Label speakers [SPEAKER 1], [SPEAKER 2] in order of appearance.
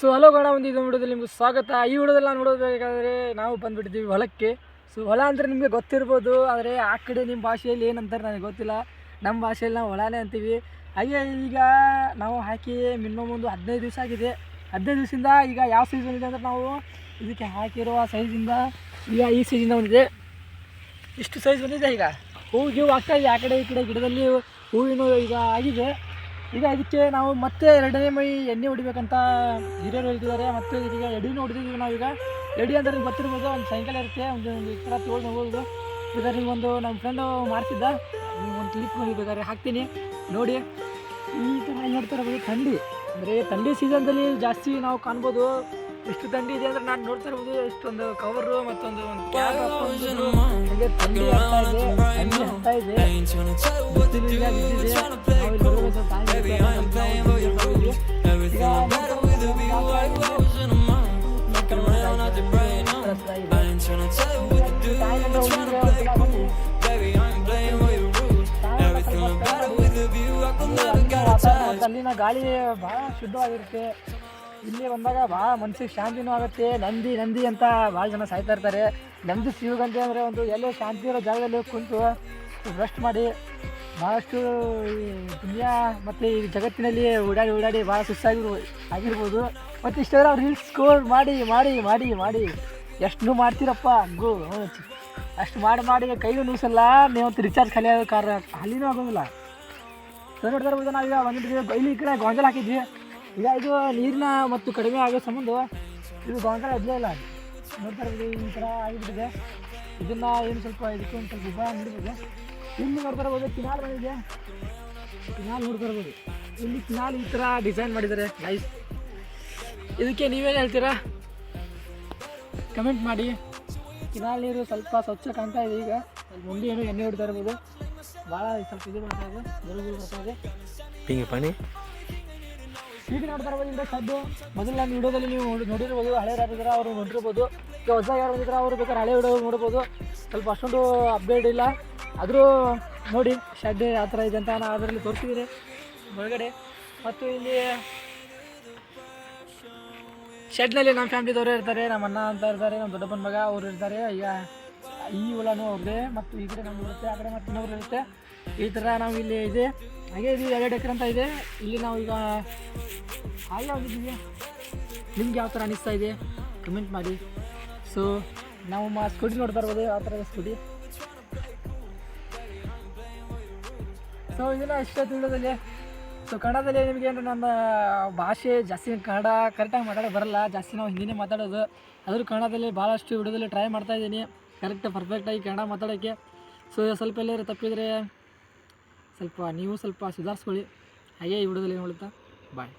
[SPEAKER 1] So hello ಗಣ ಒಂದು ಇದು ವಿಡಿಯೋದಲ್ಲಿ ನಿಮ್ಗೆ ಸ್ವಾಗತ. ಈ ವಿಡಿಯೋದಲ್ಲಿ ನಾವು ನೋಡೋದಾದ್ರೆ ನಾವು ಬಂದುಬಿಟ್ಟಿದ್ದೀವಿ ಹೊಲಕ್ಕೆ. ಸೊ ಹೊಲ ಅಂದರೆ ನಿಮಗೆ ಗೊತ್ತಿರ್ಬೋದು, ಆದರೆ ಆ ಕಡೆ ನಿಮ್ಮ ಭಾಷೆಯಲ್ಲಿ ಏನಂತಾರೆ ನನಗೆ ಗೊತ್ತಿಲ್ಲ. ನಮ್ಮ ಭಾಷೆಯಲ್ಲಿ ನಾವು ಹೊಲನೇ ಅಂತೀವಿ. ಹಾಗೆ ಈಗ ನಾವು ಹಾಕಿ ಮಿನಿಮಮ್ ಒಂದು ಹದಿನೈದು ದಿವಸ ಆಗಿದೆ. ಹದಿನೈದು ದಿವಸದಿಂದ ಈಗ ಯಾವ ಸೈಜ್ ಇದೆ ಅಂದರೆ ನಾವು ಇದಕ್ಕೆ ಹಾಕಿರುವ ಸೈಜಿಂದ ಈಗ ಈ ಸೈಜಿಂದ ಬಂದಿದೆ. ಇಷ್ಟು ಸೈಜ್ ಬಂದಿದೆ ಈಗ. ಹೂವು, ಗೀವು ಆಗ್ತಾ ಇದೆ. ಆ ಕಡೆ ಈ ಕಡೆ ಗಿಡದಲ್ಲಿ ಹೂವಿನ ಈಗ ಆಗಿದೆ. ಈಗ ಇದಕ್ಕೆ ನಾವು ಮತ್ತೆ ಎರಡನೇ ಮೈ ಎಣ್ಣೆ ಹೊಡಿಬೇಕಂತ ಹಿರಿಯರು ಹೇಳ್ತಿದ್ದಾರೆ. ಮತ್ತೆ ಈಗ ಎಡಿನೂ ಹೊಡಿದಿದ್ದೀವಿ ನಾವೀಗ ಎಡಿ ಅಂದ್ರೆ ನಿಮ್ಗೆ ಗೊತ್ತಿರ್ಬೋದು ಒಂದು ಸೈಕಲ್ ಇರುತ್ತೆ ಒಂದು ಒಂದು ಈ ಥರ ತೊಗೊಂಡು ಹೋಗೋದು. ಬೇಕಾದ್ರೆ ಒಂದು ನಮ್ಮ ಫ್ರೆಂಡು ಮಾಡ್ತಿದ್ದ ನೀವು ಒಂದು ಕ್ಲಿಪ್ ಬೇಕಾದ್ರೆ ಹಾಕ್ತೀನಿ. ನೋಡಿ. ಈ ಥರ ನೋಡ್ತಾ ಇರ್ಬೋದು ಥಂಡಿ. ಅಂದರೆ ಥಂಡಿ ಸೀಸನ್ದಲ್ಲಿ ಜಾಸ್ತಿ ನಾವು ಕಾಣ್ಬೋದು. ಎಷ್ಟು ಥಂಡಿ ಇದೆ ಅಂದ್ರೆ ನಾನು ನೋಡ್ತಾ ಇರ್ಬೋದು ಇಷ್ಟೊಂದು ಕವರು ಮತ್ತೊಂದು ಒಂದು ಕ್ಯಾಪ್ ಹಾಕ್ಕೊಂಡು ಹಂಗೆ ಥಂಡಿ ಆಗ್ತಾ ಇದೆ ಆಗ್ತಾ ಇದೆ. ಈಗ ತಾಯಿಲೆಲ್ಲ ಹೋಗಿದ್ರೆ ಒಂದ್ಸಲ ಬನ್ನಿ. ವಾತಾವರಣ ಅಲ್ಲಿನ ಗಾಳಿ ಭಾಳ ಶುದ್ಧವಾಗಿರುತ್ತೆ ಇಲ್ಲಿ ಬಂದಾಗ ಭಾಳ ಮನಸ್ಸಿಗೆ ಶಾಂತಿನೂ ಆಗುತ್ತೆ. ನಂದಿ ನಂದಿ ಅಂತ ಭಾಳ ಜನ ಸಾಯ್ತಾ ಇರ್ತಾರೆ. ನಂದಿ ಸಿಗುಗಂತೆ ಅಂದರೆ ಒಂದು ಎಲ್ಲೋ ಶಾಂತಿ ಇರೋ ಜಾಗದಲ್ಲಿ ಕುಂತು ರೆಸ್ಟ್ ಮಾಡಿ ಭಾಳಷ್ಟು ಈ ದುನಿಯಾ ಮತ್ತು ಈ ಜಗತ್ತಿನಲ್ಲಿ ಓಡಾಡಿ ಓಡಾಡಿ ಭಾಳ ಸುಸ್ತಾಗಿರ್ಬೋದು ಆಗಿರ್ಬೋದು. ಮತ್ತು ಇಷ್ಟೆಲ್ಲ ರೀಲ್ಸ್ ಸ್ಕೋರ್ ಮಾಡಿ ಮಾಡಿ ಮಾಡಿ ಮಾಡಿ. ಎಷ್ಟು ಮಾಡ್ತೀರಪ್ಪ ಹ್ಞೂ. ಅಷ್ಟು ಮಾಡಿ ಮಾಡಿ, ಕೈಗೂ ನೂಸಲ್ಲ, ನೀವು ರಿಚಾರ್ಜ್ ಖಾಲಿ ಆಗೋ ಕಾರ ಖಾಲಿನೂ ಆಗೋದಿಲ್ಲ. ಸರ್ ನೋಡಿದ್ರೆ ನಾವೀಗ ಒಂದು ಇಲ್ಲಿ ಈ ಕಡೆ ಗೊಂಜಲ ಹಾಕಿದ್ವಿ. ಈಗ ಇದು ನೀರಿನ ಮತ್ತು ಕಡಿಮೆ ಆಗೋ ಸಂಬಂಧ ಇದು ಗೊಂಜಲ ಇದ್ದೇ ಇಲ್ಲ. ನೋಡ್ತಾ ಇರ್ಬೋದು ಈ ಥರ ಆಗಿಬಿಟ್ಟಿದೆ. ಇದನ್ನು ಏನು ಸ್ವಲ್ಪ ಇದಕ್ಕೆ ಒಂದು ಸ್ವಲ್ಪ ಉಪಾಯ ನೀಡಬೇಕು ಇಲ್ಲಿ ನೋಡ್ತಾ ಇರ್ಬೋದು ಕಿನಾಲ್ ಬಂದಿದೆ. ಕಿನಾಲ್ ನೋಡ್ತಾ ಇರ್ಬೋದು ಇಲ್ಲಿ ಕಿನಾಲ್ ಈ ಥರ ಡಿಸೈನ್ ಮಾಡಿದ್ದಾರೆ. ಗೈಸ್ ಇದಕ್ಕೆ ನೀವೇನು ಹೇಳ್ತೀರಾ? ಕಮೆಂಟ್ ಮಾಡಿ. ಕಿನಾಲ್ ನೀರು ಸ್ವಲ್ಪ ಸ್ವಚ್ಛ ಕಾಣ್ತಾ ಇದೆ ಈಗ. ಮುಂದೆ ಏನು ಎಣ್ಣೆ ಹೊಡಿತಾ ಇರ್ಬೋದು. ಭಾಳ ಸ್ವಲ್ಪ ಇದು ಮಾಡ್ತಾ ಇದೆ. ಬೆಳಗ್ಗೆ ಬರ್ತಾ ಇದೆ.
[SPEAKER 2] ಹಿಂಗೆ ಪಾನಿ
[SPEAKER 1] ಈಗ ನೋಡ್ತಾ ಇರ್ಬೋದು ಇಂದ ಸದ್ದು. ಮೊದಲು ನಾನು ವಿಡಿಯೋದಲ್ಲಿ ನೀವು ನೋಡಿ- ನೋಡಿರ್ಬೋದು ಹಳೆ ರಾಜ್ಯದ್ರ ಅವರು ನೋಡಿರ್ಬೋದು ಈಗ ಹೊಸ ಯಾರು ಬಂದಿದ್ರೆ ಅವರು ಬೇಕಾದ್ರೆ ಹಳೆ ವಿಡಿಯೋ ನೋಡ್ಬೋದು. ಸ್ವಲ್ಪ ಅಷ್ಟೊಂದು ಅಪ್ಡೇಟ್ ಇಲ್ಲ. ಆದರೂ ನೋಡಿ ಶೆಡ್ ಯಾವ ಥರ ಇದೆ ಅಂತ ನಾನು ಅದರಲ್ಲಿ ತೋರಿಸಿದ್ದೀನಿ ಒಳಗಡೆ ಮತ್ತು ಇಲ್ಲಿ ಶೆಡ್ನಲ್ಲಿ ನಮ್ಮ ಫ್ಯಾಮಿಲಿದವರು ಇರ್ತಾರೆ, ನಮ್ಮ ಅಣ್ಣ ಅಂತ ಇರ್ತಾರೆ, ನಮ್ಮ ದೊಡ್ಡಪ್ಪನ ಮಗ ಅವರು ಇರ್ತಾರೆ ಈಗ ಈ ಹುಳನು ಅವ್ರದ್ದೇ, ಮತ್ತು ಈ ಕಡೆ ನಮ್ದು ಇರುತ್ತೆ, ಆ ಕಡೆ ಮತ್ತು ಇನ್ನೊಬ್ರು ಇರುತ್ತೆ. ಈ ಥರ ನಾವು ಇಲ್ಲಿ ಇದೆ. ಹಾಗೆ ಇದು ಎರಡು ಎಕರೆ ಅಂತ ಇದೆ. ಇಲ್ಲಿ ನಾವು ಈಗ ಹಾಗೆ ಹೋಗಿದ್ದೀವಿ ನಿಮ್ಗೆ ಯಾವ ಥರ ಅನಿಸ್ತಾ ಇದೆ? ಕಮೆಂಟ್ ಮಾಡಿ. ಸೊ ನಾವು ಮಾ ಸ್ಕೂಟಿ ನೋಡ್ತಾ ಇರ್ಬೋದು ಯಾವ ಥರ ಸ್ಕೂಟಿ ಸೊ ಇದನ್ನ ಇಷ್ಟ ತಿಳಿದಲ್ಲಿ ಸೊ ಕನ್ನಡದಲ್ಲಿ ನಿಮಗೆ ಏನು ನನ್ನ ಭಾಷೆ ಜಾಸ್ತಿ ಕನ್ನಡ ಕರೆಕ್ಟಾಗಿ ಮಾತಾಡೋಕೆ ಬರಲ್ಲ. ಜಾಸ್ತಿ ನಾವು ಹಿಂದಿನೇ ಮಾತಾಡೋದು. ಆದರೂ ಕನ್ನಡದಲ್ಲಿ ಭಾಳಷ್ಟು ವಿಡಿಯೋದಲ್ಲಿ ಟ್ರೈ ಮಾಡ್ತಾ ಇದ್ದೀನಿ. ಕರೆಕ್ಟ್ ಪರ್ಫೆಕ್ಟಾಗಿ ಕನ್ನಡ ಮಾತಾಡೋಕ್ಕೆ. ಸೊ ಸ್ವಲ್ಪ ಎಲ್ಲರೂ ತಪ್ಪಿದರೆ ಸ್ವಲ್ಪ ನೀವು ಸ್ವಲ್ಪ ಸುಧಾರಿಸ್ಕೊಳ್ಳಿ. ಹಾಗೆ ಈ ವಿಡಿಯೋದಲ್ಲಿ ನೋಡುತ್ತಾ ಬಾಯ್